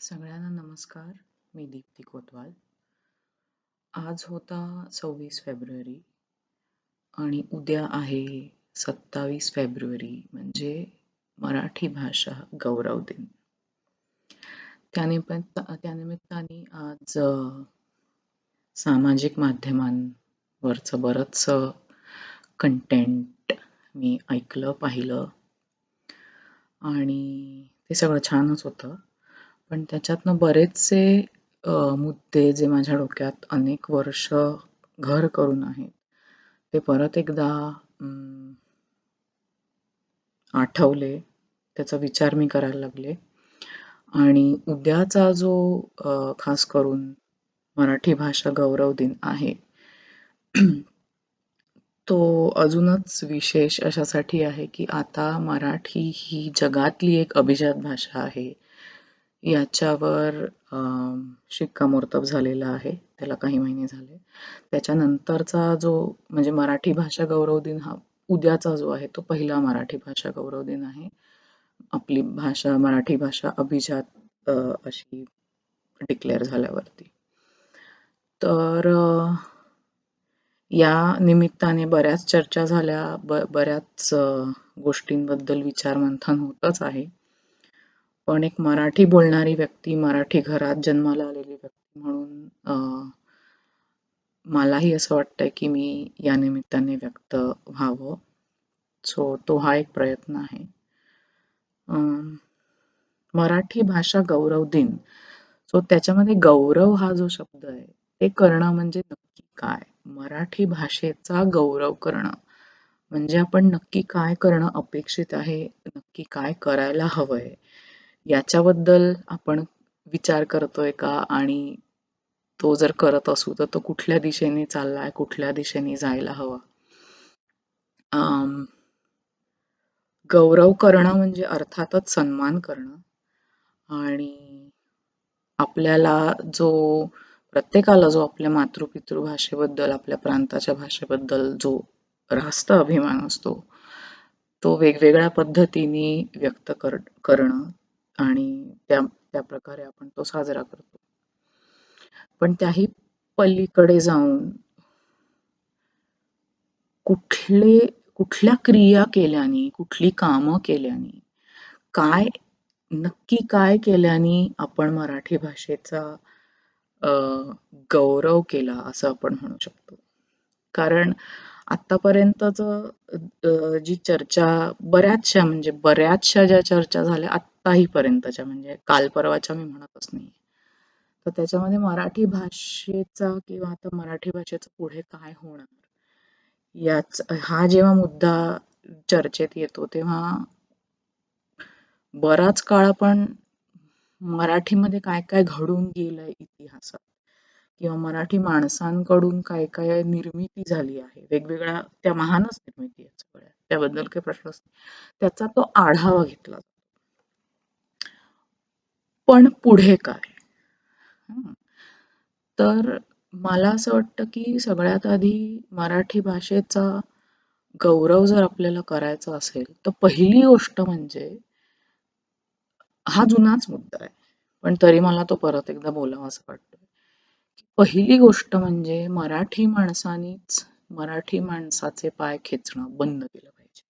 सगळ्यांना नमस्कार मी दीप्ती कोतवाल. आज होता सव्वीस फेब्रुवारी आणि उद्या आहे सत्तावीस फेब्रुवारी म्हणजे मराठी भाषा गौरव दिन. त्यानिमित्त त्यानिमित्ताने आज सामाजिक माध्यमांवरचं बरंचसं कंटेंट मी ऐकलं पाहिलं. आणि ते सगळं छानच होतं. पण त्याच्यातनं बरेचसे अ, मुद्दे जे माझ्या डोक्यात अनेक वर्ष घर करून आहेत ते परत एकदा अं, आठवले त्याचा विचार मी करायला लागले. आणि उद्याचा जो अ, खास करून मराठी भाषा गौरव दिन आहे तो अजूनच विशेष अशासाठी आहे की आता मराठी ही जगातली एक अभिजात भाषा आहे. याच्यावर अ शिक्कामोर्तब झालेला आहे. त्याला काही महिने झाले. त्याच्यानंतरचा जो म्हणजे मराठी भाषा गौरव दिन हा उद्याचा जो आहे तो पहिला मराठी भाषा गौरव दिन आहे. आपली भाषा मराठी भाषा अभिजात अ, अशी डिक्लेअर झाल्यावरती. तर अ, या निमित्ताने बऱ्याच चर्चा झाल्या. ब बऱ्याच अ, गोष्टींबद्दल विचारमंथन होतच आहे. पण एक मराठी बोलणारी व्यक्ती मराठी घरात जन्माला आलेली व्यक्ती म्हणून अ, मलाही असं वाटतंय की मी या निमित्ताने व्यक्त व्हावं. सो तो हा एक प्रयत्न आहे. मराठी भाषा गौरव दिन. सो त्याच्यामध्ये गौरव हा जो शब्द आहे ते करणं म्हणजे नक्की काय? मराठी भाषेचा गौरव करणं. म्हणजे आपण नक्की काय करणं अपेक्षित आहे? नक्की काय करायला हवंय? याच्याबद्दल आपण विचार करतोय का? आणि तो जर करत असू तर तो कुठल्या दिशेने चाललाय कुठल्या दिशेने जायला हवा? अम, गौरव करणं म्हणजे अर्थातच सन्मान करणं. आणि आपल्याला जो प्रत्येकाला जो आपल्या मातृपितृ भाषेबद्दल आपल्या प्रांताच्या भाषेबद्दल जो रास्त अभिमान असतो तो वेगवेगळ्या पद्धतीने व्यक्त कर करणं आणि त्या त्या प्रकारे आपण तो साजरा करतो. पण त्याही पलीकडे जाऊन कुठले कुठल्या क्रिया केल्याने कुठली कामं केल्याने काय नक्की काय केल्याने आपण मराठी भाषेचा गौरव केला असं आपण म्हणू शकतो. कारण आतापर्यंतच जी चर्चा बऱ्याचशा म्हणजे बऱ्याचशा ज्या चर्चा झाल्या काही पर्यंतच्या म्हणजे काल परवाच्या मी म्हणतच नाही तर त्याच्यामध्ये मराठी भाषेचा किंवा आता मराठी भाषेचं पुढे काय होणार? याच हा जेव्हा मुद्दा चर्चेत येतो तेव्हा बराच काळ आपण मराठीमध्ये काय काय घडून गेलंय इतिहासात? किंवा मराठी माणसांकडून काय काय निर्मिती झाली आहे? वेगवेगळ्या त्या महानच निर्मिती आहेत सगळ्या. त्याबद्दल काही प्रश्नच नाही. त्याचा तो आढावा घेतला पण पुढे काय? हं. तर मला असं वाटतं की सगळ्यात आधी मराठी भाषेचा गौरव जर आपल्याला करायचा असेल तर पहिली गोष्ट म्हणजे हा जुनाच मुद्दा आहे. पण तरी मला तो परत एकदा बोलावा असं वाटतं पहिली गोष्ट म्हणजे मराठी माणसानीच मराठी माणसाचे पाय खेचणं बंद केलं पाहिजे.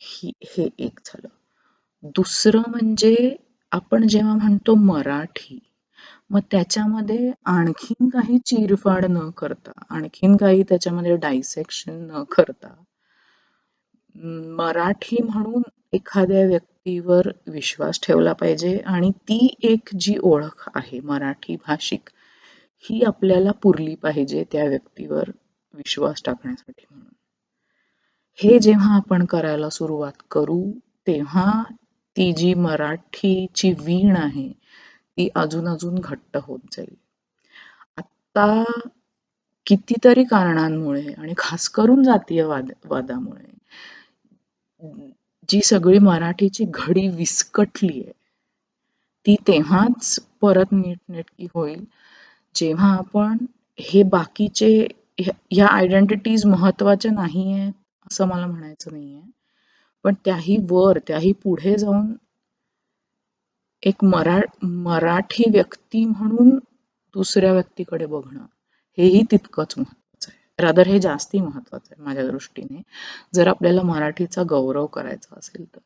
ही हे एक झालं. दुसरं म्हणजे आपण जेव्हा म्हणतो मराठी मग त्याच्यामध्ये आणखीन काही चिरफाड न करता आणखीन काही त्याच्यामध्ये डायसेक्शन न करता मराठी म्हणून एखाद्या व्यक्तीवर विश्वास ठेवला पाहिजे आणि ती एक जी ओळख आहे मराठी भाषिक ही आपल्याला पुरली पाहिजे त्या व्यक्तीवर विश्वास टाकण्यासाठी म्हणून. हे जेव्हा आपण करायला सुरुवात करू तेव्हा ती जी मराठीची वीण आहे ती अजून अजून घट्ट होत जाईल. आता कितीतरी कारणांमुळे आणि खास करून जातीय वाद वादामुळे जी सगळी मराठीची घडी विस्कटली आहे ती तेव्हाच परत नीटनेटकी होईल जेव्हा आपण हे बाकीचे ह्या आयडेंटिटीज महत्त्वाच्या नाही आहेत असं मला म्हणायचं नाहीये. पण त्याही वर त्याही पुढे जाऊन एक मरा मराठी व्यक्ती म्हणून दुसऱ्या व्यक्तीकडे बघणं हेही तितकंच महत्वाचं आहे. रादर हे जास्ती महत्वाचं आहे माझ्या दृष्टीने. जर आपल्याला मराठीचा गौरव करायचा असेल तर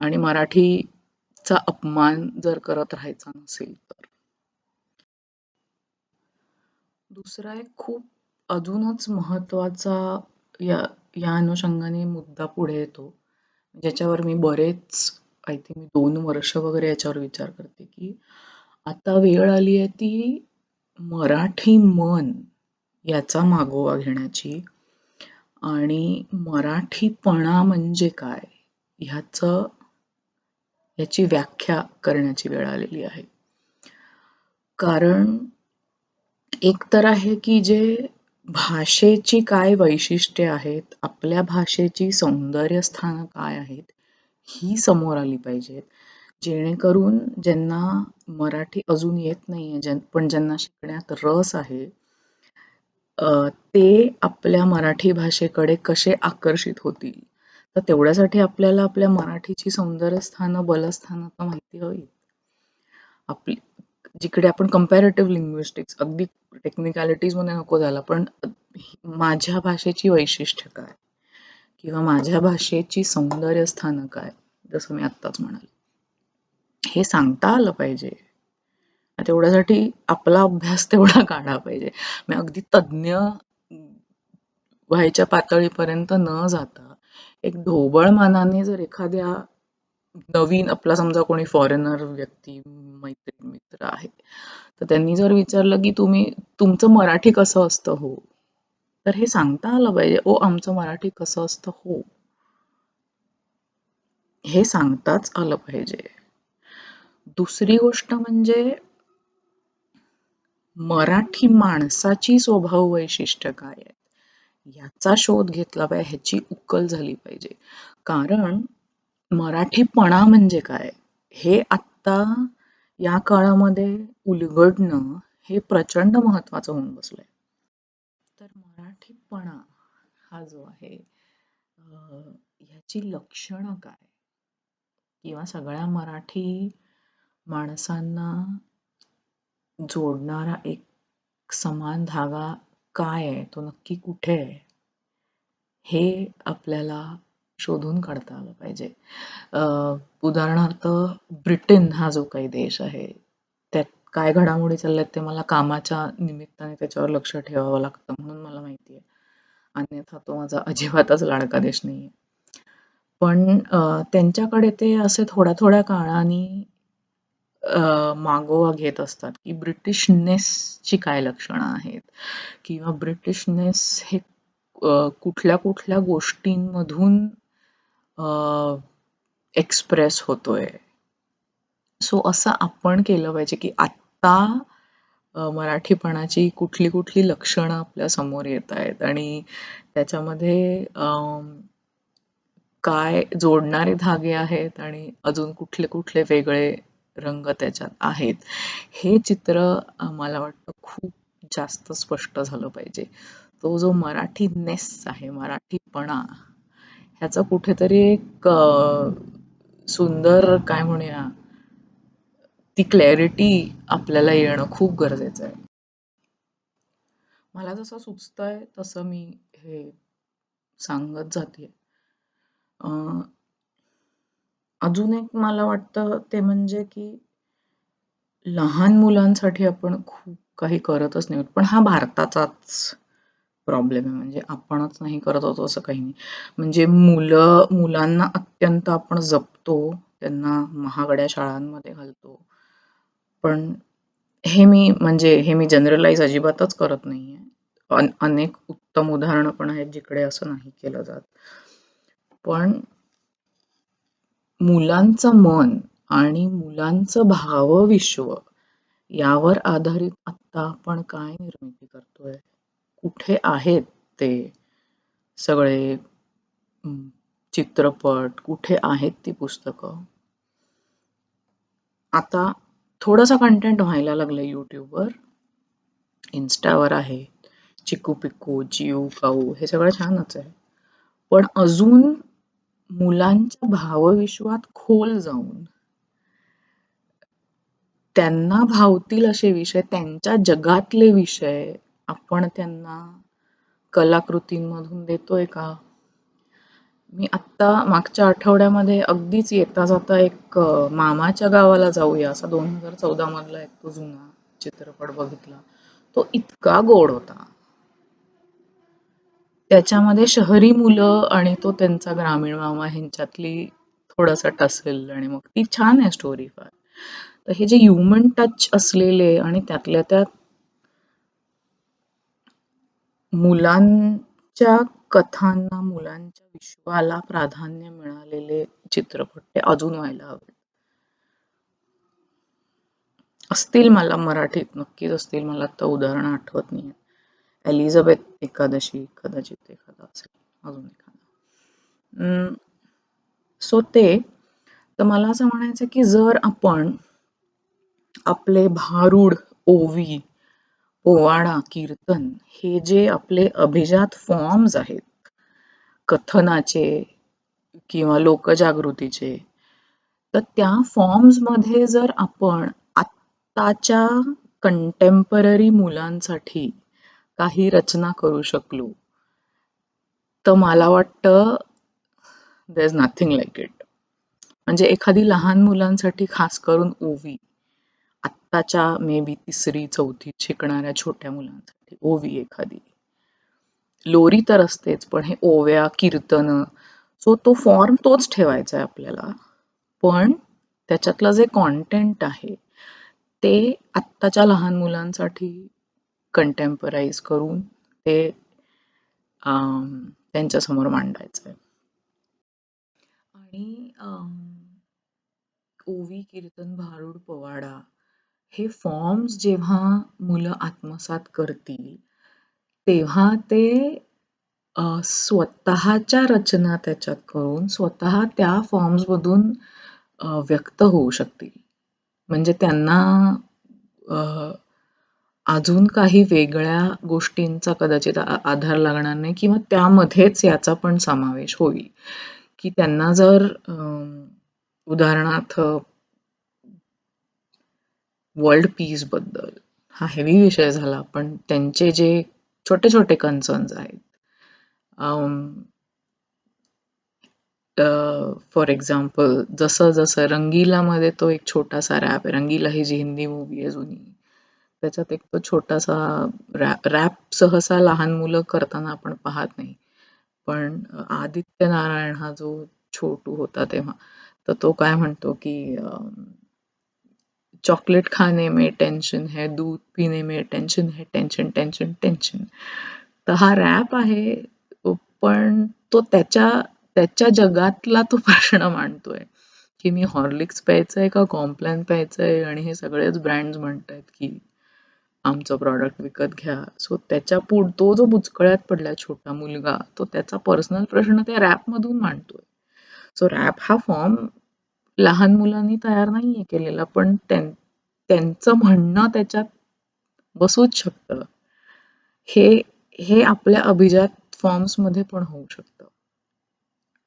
आणि मराठीचा अपमान जर करत राहायचा नसेल तर. दुसरा एक खूप अजूनच महत्त्वाचा या या अनुषंगाने मुद्दा पुढे येतो. ज्याच्यावर मी बरेच आय थिंक मी दोन वर्ष वगैरे याच्यावर विचार करते की आता वेळ आली आहे ती मराठी मन याचा मागोवा घेण्याची. आणि मराठीपणा म्हणजे काय? ह्याचं याची व्याख्या करण्याची वेळ आलेली आहे. कारण एक तर आहे की जे भाषेची काय वैशिष्ट्ये आहेत? आपल्या भाषेची सौंदर्यस्थानं काय आहेत? ही समोर आली पाहिजेत. जेणेकरून ज्यांना मराठी अजून येत नाहीये पण ज्यांना शिकण्यात रस आहे ते आपल्या मराठी भाषेकडे कसे आकर्षित होतील? तर तेवढ्यासाठी आपल्याला आपल्या मराठीची सौंदर्यस्थानं, बलस्थानं तर माहिती हवी आपली जिकडे आपण कम्पॅरेटिव्ह लिंग्विस्टिक्स अगदी टेक्निकॅलिटीजमध्ये नको झाला पण माझ्या भाषेची वैशिष्ट्य काय? किंवा माझ्या भाषेची सौंदर्य स्थानं काय? जसं मी आत्ताच म्हणाले. हे सांगता आलं पाहिजे. तेवढ्यासाठी आपला अभ्यास तेवढा काढा पाहिजे. मी अगदी तज्ज्ञ व्हायच्या पातळीपर्यंत न जाता एक ढोबळ मानाने जर एखाद्या नवीन आपला समजा कोणी फॉरेनर व्यक्ती मैत्रीण मित्र आहे तर त्यांनी जर विचारलं की तुम्ही तुमचं मराठी कसं असतं हो? तर हे सांगता आलं पाहिजे ओ आमचं मराठी कसं असतं हो? हे सांगताच आलं पाहिजे. दुसरी गोष्ट म्हणजे मराठी माणसाची स्वभाव वैशिष्ट्य काय आहे याचा शोध घेतला पाहिजे ह्याची उकल झाली पाहिजे. कारण मराठीपणा म्हणजे काय? हे आत्ता या काळामध्ये उलगडणं हे प्रचंड महत्वाचं होऊन बसलंय. तर मराठीपणा हा जो आहे ह्याची लक्षणं काय? किंवा सगळ्या मराठी माणसांना जोडणारा एक समान धागा काय आहे? तो नक्की कुठे आहे? हे आपल्याला शोधून काढता आलं पाहिजे. उदाहरणार्थ ब्रिटन हा जो काही देश आहे त्यात काय घडामोडी चालल्यात ते मला कामाच्या निमित्ताने त्याच्यावर लक्ष ठेवावं लागतं म्हणून मला माहिती आहे. अन्यथा तो माझा अजिबातच लाडका देश नाहीये. पण त्यांच्याकडे ते असे थोड्या थोड्या काळाने मागोवा घेत असतात की ब्रिटिशनेसची काय लक्षणं आहेत? किंवा ब्रिटिशनेस हे कुठल्या कुठल्या गोष्टींमधून एक्सप्रेस होतोय. सो असं आपण केलं पाहिजे की आत्ता मराठीपणाची कुठली कुठली लक्षणं आपल्यासमोर येत आहेत आणि त्याच्यामध्ये काय जोडणारे धागे आहेत आणि अजून कुठले कुठले वेगळे रंग त्याच्यात आहेत हे चित्र मला वाटतं खूप जास्त स्पष्ट झालं पाहिजे. तो जो मराठी नेस आहे मराठीपणा ह्याचा कुठेतरी एक सुंदर काय म्हणूया ती क्लॅरिटी आपल्याला येणं खूप गरजेचं आहे. मला जसं सुचतंय तसं मी हे सांगत जाते अजून एक मला वाटतं ते म्हणजे की लहान मुलांसाठी आपण खूप काही करतच नाही पण हा भारताचाच प्रॉब्लेम आहे. म्हणजे आपणच नाही करत होतो असं काही नाही. म्हणजे मुलं मुलांना अत्यंत आपण जपतो त्यांना महागड्या शाळांमध्ये घालतो. पण हे मी म्हणजे हे मी जनरलाइज अजिबातच करत नाहीये. अनेक उत्तम उदाहरणं पण आहेत जिकडे असं नाही केलं जात. पण मुलांचं मन आणि मुलांचं भावविश्व यावर आधारित आता आपण काय निर्मिती करतोय? कुठे आहेत ते? सगळे चित्रपट कुठे आहेत ती पुस्तकं? आता थोडंसं कंटेंट व्हायला लागलं युट्यूबवर इन्स्टावर आहे. चिकू पिकू चिऊ काऊ हे सगळं छानच आहे. पण अजून मुलांच्या भावविश्वात खोल जाऊन त्यांना भावतील असे विषय त्यांच्या जगातले विषय आपण त्यांना कलाकृतींमधून देतोय का? मी आत्ता मागच्या आठवड्यामध्ये अगदीच येता जाता एक मामाच्या गावाला जाऊया असा दोन हजार चौदा मधला एक तो जुना चित्रपट बघितला. तो इतका गोड होता. त्याच्यामध्ये शहरी मुलं आणि तो त्यांचा ग्रामीण मामा ह्यांच्यातली थोडासा टसेल आणि मग ती छान आहे स्टोरी फार. तर हे जे ह्युमन टच असलेले आणि त्यातल्या त्यात मुलांच्या कथांना मुलांच्या विश्वाला प्राधान्य मिळालेले चित्रपट ते अजून व्हायला हवे असतील मला मराठीत नक्कीच असतील. मला आता उदाहरण आठवत नाही एलिझाबेथ एकादशी कदाचित एखादा असेल. अजून एखादा. सो ते तर मला असं म्हणायचं की जर आपण आपले भारूड ओवी पोवाडा कीर्तन हे जे आपले अभिजात फॉर्म्स आहेत कथनाचे किंवा लोकजागृतीचे तर त्या फॉर्म्समध्ये जर आपण आत्ताच्या कंटेम्पररी मुलांसाठी काही रचना करू शकलो तर मला वाटतं there is nothing like it म्हणजे एखादी लहान मुलांसाठी खास करून ओवी आत्ताच्या मे बी तिसरी चौथीत शिकणाऱ्या छोट्या मुलांसाठी ओवी एखादी. लोरी तर असतेच पण हे ओव्या कीर्तन सो तो फॉर्म तोच ठेवायचा आहे आपल्याला. पण त्याच्यातलं जे कॉन्टेंट आहे ते आत्ताच्या लहान मुलांसाठी कंटेम्पराईज करून ते त्यांच्यासमोर मांडायचं आहे आणि ओवी कीर्तन भारूड पोवाडा हे फॉर्म्स जेव्हा मुलं आत्मसात करतील तेव्हा ते अ, स्वतःच्या रचना त्याच्यात करून स्वतः त्या फॉर्म्स मधून अ, व्यक्त होऊ शकतील. म्हणजे त्यांना अ, अजून काही वेगळ्या गोष्टींचा कदाचित आ- आधार लागणार नाही किंवा त्यामध्येच याचा पण समावेश होईल. की त्यांना जर उदाहरणार्थ वर्ल्ड पीसबद्दल. हा हेवी विषय झाला पण त्यांचे जे छोटे छोटे कन्सर्न्स आहेत um, फॉर एक्झाम्पल जसं जसं रंगीलामध्ये तो एक छोटासा रॅप आहे रंगीला ही जी हिंदी मूवी आहे जुनी त्याच्यात एक तो छोटासा रॅप रॅप सहसा लहान मुलं करताना आपण पाहत नाही. पण आदित्य नारायण हा जो छोटू होता तेव्हा तर तो काय म्हणतो की अं, चॉकलेट खाने में टेंशन है दूध पीने में टेंशन है टेंशन टेंशन टेंशन तर हा रॅप आहे पण तो त्याच्या त्याच्या जगातला तो प्रश्न मांडतोय. की मी हॉर्लिक्स प्यायचंय का कॉम्प्लॅन प्यायचंय आणि हे सगळेच ब्रँड्स म्हणतायत की आमचं प्रॉडक्ट विकत घ्या. सो त्याच्या पुढ तो जो बुचकळ्यात पडला छोटा मुलगा तो त्याचा पर्सनल प्रश्न त्या रॅप मधून मांडतोय. सो रॅप हा फॉर्म लहान मुलांनी तयार नाहीये केलेला पण त्यां- त्यांचं म्हणणं त्याच्यात बसूच शकतं. हे हे आपल्या अभिजात फॉर्म्समध्ये पण होऊ शकतं.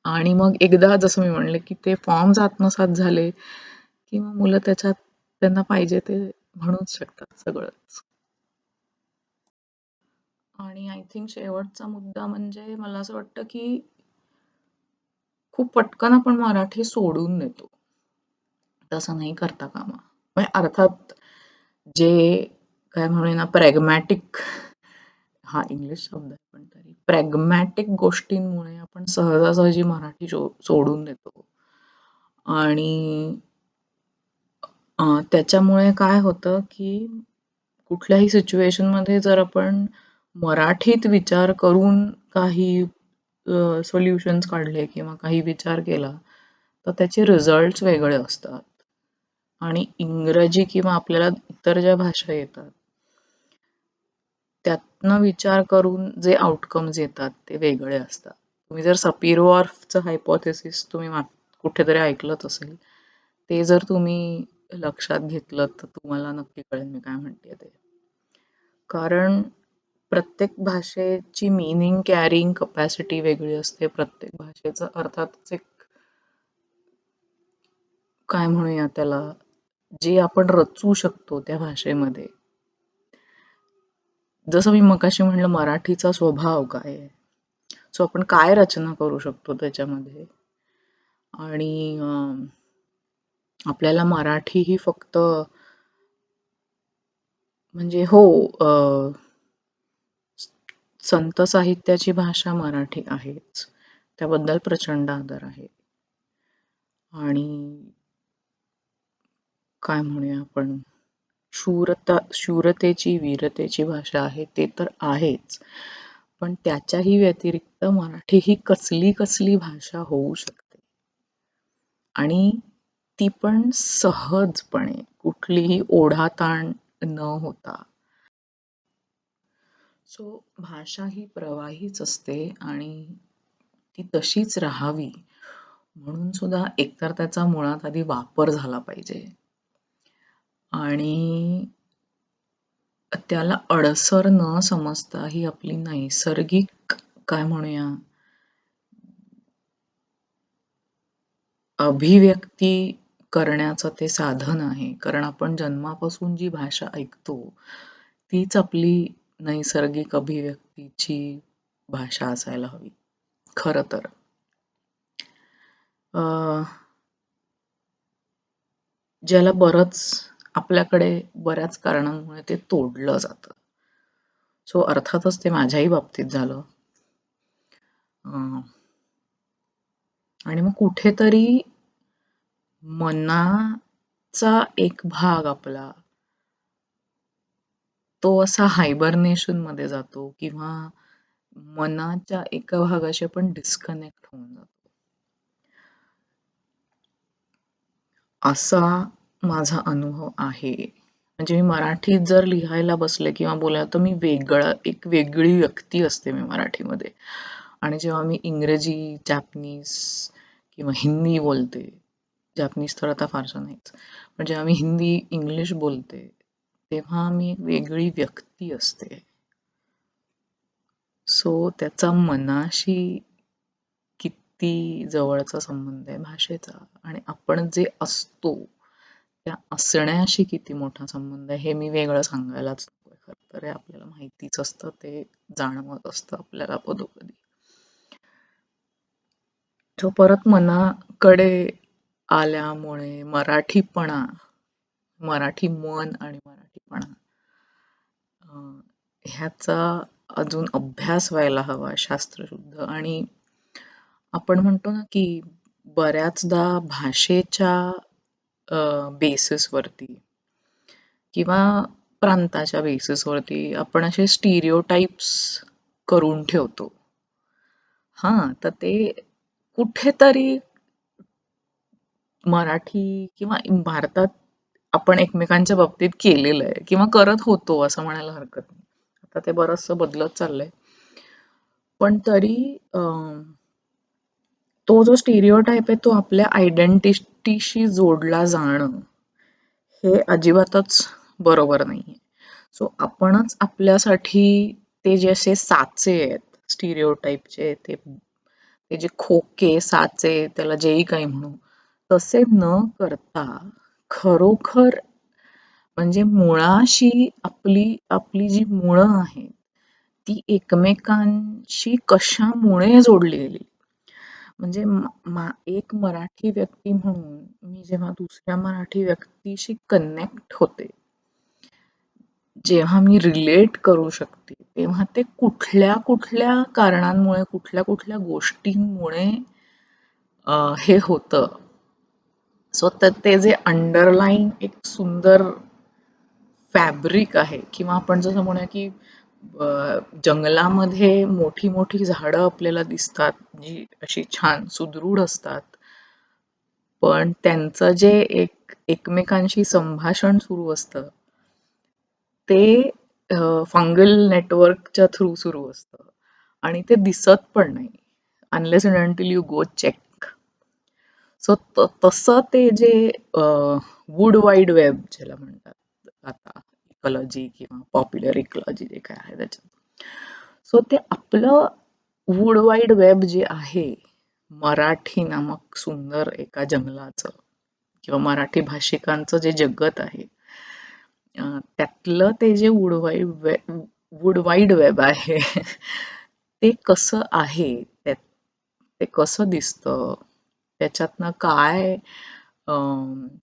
आणि मग एकदा जसं मी म्हणले की ते फॉर्म्स आत्मसात झाले की मग मुलं त्याच्यात त्यांना पाहिजे ते म्हणूच शकतात सगळंच. आणि आय थिंक शेवटचा मुद्दा म्हणजे मला असं वाटतं की खूप पटकन आपण मराठी सोडून देतो. तसं नाही करता कामा. म्हणजे अर्थात जे काय म्हणूया ना प्रॅग्मॅटिक हा इंग्लिश शब्द आहे पण तरी प्रॅग्मॅटिक गोष्टींमुळे आपण सहजासहजी मराठी सोडून देतो. आणि त्याच्यामुळे काय होतं की कुठल्याही सिच्युएशनमध्ये जर आपण मराठीत विचार करून काही सोल्युशन्स काढले किंवा काही विचार केला तर त्याचे रिझल्ट्स वेगळे असतात. आणि इंग्रजी किंवा आपल्याला इतर ज्या भाषा येतात त्यातनं विचार करून जे आउटकम्स येतात ते वेगळे असतात. तुम्ही जर सपिरोऑर्फचं हायपोथेसिस तुम्ही कुठेतरी ऐकलंच असेल ते जर तुम्ही लक्षात घेतलं तर तुम्हाला नक्की कळेल मी काय म्हणते ते. कारण प्रत्येक भाषेची मिनिंग कॅरिंग कपॅसिटी वेगळी असते. प्रत्येक भाषेचं अर्थातच एक काय म्हणूया त्याला जे आपण रचू शकतो त्या भाषेमध्ये. जसं मी मगाशी म्हणलं मराठीचा स्वभाव काय आहे? सो आपण काय रचना करू शकतो त्याच्यामध्ये? आणि आपल्याला मराठी ही फक्त म्हणजे हो अं, संत साहित्याची भाषा मराठी आहेच. त्याबद्दल प्रचंड आदर आहे. आणि काय म्हणूया आपण? शूरता शूरतेची वीरतेची भाषा आहे ते तर आहेच. पण त्याच्याही व्यतिरिक्त मराठी ही कसली कसली भाषा होऊ शकते? आणि ती पण सहजपणे कुठलीही ओढाताण न होता. सो भाषा ही प्रवाहीच असते आणि ती तशीच राहावी म्हणून सुद्धा एकतर त्याचा मुळात आधी वापर झाला पाहिजे. आणि त्याला अडसर न समजता ही आपली नैसर्गिक काय म्हणूया अभिव्यक्ती करण्याचं ते साधन आहे. कारण आपण जन्मापासून जी भाषा ऐकतो तीच आपली नैसर्गिक अभिव्यक्तीची भाषा असायला हवी. खरं तर. अं, ज्याला बरंच आपल्याकडे बऱ्याच कारणांमुळे ते तोडलं जातं. सो अर्थातच ते माझ्याही बाबतीत झालं. अं, आणि मग कुठेतरी मनाचा एक भाग आपला तो असा हायबरनेशनमध्ये जातो किंवा मनाच्या एका भागाशी आपण डिस्कनेक्ट होऊन जातो. असा माझा अनुभव आहे. म्हणजे मी मराठीत जर लिहायला बसले किंवा बोलायला तर मी वेगळं एक वेगळी व्यक्ती असते मी मराठीमध्ये. आणि जेव्हा मी इंग्रजी जॅपनीज किंवा हिंदी बोलते जॅपनीज तर आता फारसं नाहीच पण जेव्हा मी हिंदी इंग्लिश बोलते तेव्हा मी एक वेगळी व्यक्ती असते. सो त्याचा मनाशी किती जवळचा संबंध आहे भाषेचा आणि आपण जे असतो त्या असण्याशी किती मोठा संबंध आहे हे मी वेगळं सांगायलाच नको खरं तर हे आपल्याला माहितीच असतं ते जाणवत असतं आपल्याला पदोपदी. तो परत मनाकडे आल्यामुळे मराठीपणा मराठी मन आणि मराठीपणा अं, ह्याचा अजून अभ्यास व्हायला हवा शास्त्रशुद्ध. आणि आपण म्हणतो ना की बऱ्याचदा भाषेच्या बेसिसवरती किंवा प्रांताच्या बेसिसवरती आपण असे स्टिरिओटाइप्स करून ठेवतो. हा तर ते कुठेतरी मराठी किंवा भारतात आपण एकमेकांच्या बाबतीत केलेलं आहे किंवा करत होतो असं म्हणायला हरकत नाही. आता ते बरचसं बदलत चाललंय. पण तरी अं, तो जो स्टिरिओटाईप आहे तो आपल्या आयडेंटिटीशी जोडला जाणं हे अजिबातच बरोबर नाहीये. सो आपणच आपल्यासाठी ते जे असे साचे आहेत स्टिरिओटाईपचे ते ते जे खोके साचे त्याला जेही काही म्हणू तसे न करता खरोखर म्हणजे मुळाशी आपली आपली जी मुळं आहेत ती एकमेकांशी कशामुळे जोडली गेली म्हणजे मा- मा- एक मराठी व्यक्ती म्हणून मी जेव्हा दुसऱ्या मराठी व्यक्तीशी कनेक्ट होते जेव्हा मी रिलेट करू शकते तेव्हा ते कुठल्या कुठल्या कारणांमुळे कुठल्या कुठल्या गोष्टींमुळे हे होतं. सो तर ते जे अंडरलाईन एक सुंदर फॅब्रिक आहे किंवा आपण जसं म्हणूया की जंगलामध्ये मोठी मोठी झाडं आपल्याला दिसतात. जी अशी छान सुदृढ असतात. पण त्यांचं जे एक एकमेकांशी संभाषण सुरू असतं ते फंगल नेटवर्कच्या थ्रू सुरू असतं. आणि ते दिसत पण नाही. Unless and until you go check so तसं ते जे वूड वाईड वेब ज्याला म्हणतात आता इकॉलॉजी किंवा पॉप्युलर इकॉलॉजी जे काय आहे त्याच्यात. सो ते आपलं वूड वाईड वेब जे आहे मराठी नामक सुंदर एका जंगलाचं किंवा मराठी भाषिकांचं जे जगत आहे त्यातलं ते जे wood wide web wood wide web आहे ते कसं आहे त्यात ते कसं दिसतं त्याच्यातनं काय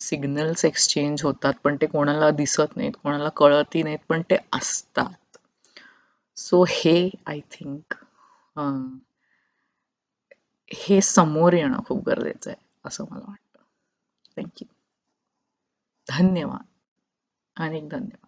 सिग्नल्स एक्सचेंज होतात पण ते कोणाला दिसत नाहीत कोणाला कळतही नाहीत पण ते असतात. सो हे आय थिंक हे समोर येणं खूप गरजेचं आहे असं मला वाटतं. थँक्यू धन्यवाद. अनेक धन्यवाद.